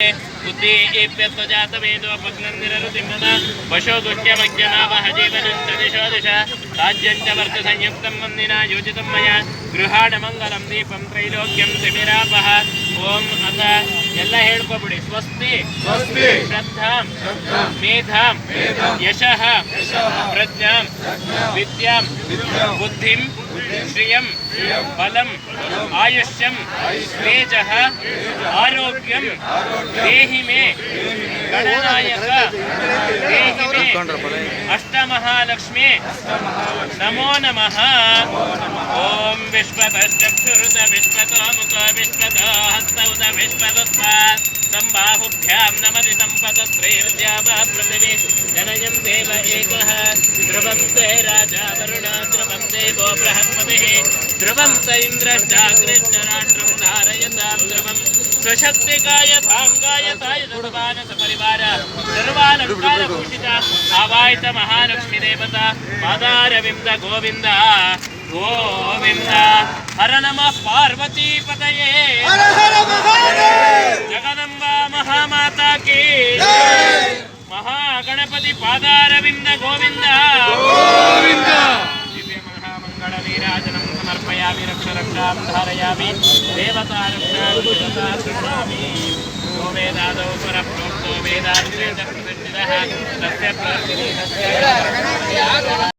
बुद्धिप्यस्तु जातवेदोपग्नन्दिरनुसिंहन वशो दुष्यमज्ञनावहजीवनुस्तदिशो दिश राज्यं च वर्तसंयुक्तं वन्दिना योजितं मया गृहाणमङ्गलं दीपं त्रैलोक्यं तिमिरापः ॐ अथ ಎಲ್ಲ ಹೇಳ್ಕೊಬಿಡಿ. ಸ್ವಸ್ತಿ ಸ್ವಸ್ತಿ ಶ್ರದ್ಧಾಂ ಮೇಧಾಂ ಯಶಃ ಯಶಃ ಪ್ರಜ್ಞಾಂ ವಿದ್ಯಾಂ ವಿದ್ಯಾಂ ಬುದ್ಧಿಂ ಬುದ್ಧಿಂ ಶ್ರಿಯಂ ಶ್ರಿಯಂ ಬಲಂ ಆಯುಷ್ಯಂ ತೇಜ ಆರೋಗ್ಯಂ ದೇಹಿ ಮೇ ಗಣನಾಯಕ ದೇಹಿ ಮೇ ಅಷ್ಟಮಹಾಲಕ್ಷ್ಮಿ ನಮೋ ನಮಃ. ಓಂ विश्वतश्चक्षुरुद विश्वतो मुखो विश्वतो हस्तौद विश्वतस्मात् तं बाहुभ्यां नमति सम्पतत्रैर्द्यावापृथिवी जनयं देव एकः ध्रुवं ते राजा वरुणा ध्रुवं देवो बृहस्पतिः ध्रुवं स इन्द्रश्चाग्रेश्वराष्ट्रं धारयतां ध्रुवं स्वशक्तिकाय साङ्गायताय सर्वानसपरिवार, सर्वालङ्कारभूषिता, आवायितमहालक्ष्मीदेवता पादारविन्द गोविन्दः गोविन्द हर नमः पार्वतीपतये హర హర మహాదేవ్ जगदम्बा महामाता की महागणपति पादारविन्द गोविन्द గోవింద दिव्य महामङ्गल नीराजनं समर्पयामि रक्षरक्षां धारयामि देवता रक्षां देवता गृह्णामि यो वेदादौ परप्रोक्तो वेदान्ते प्रतिष्ठितः तस्य प्रतिनिधस्य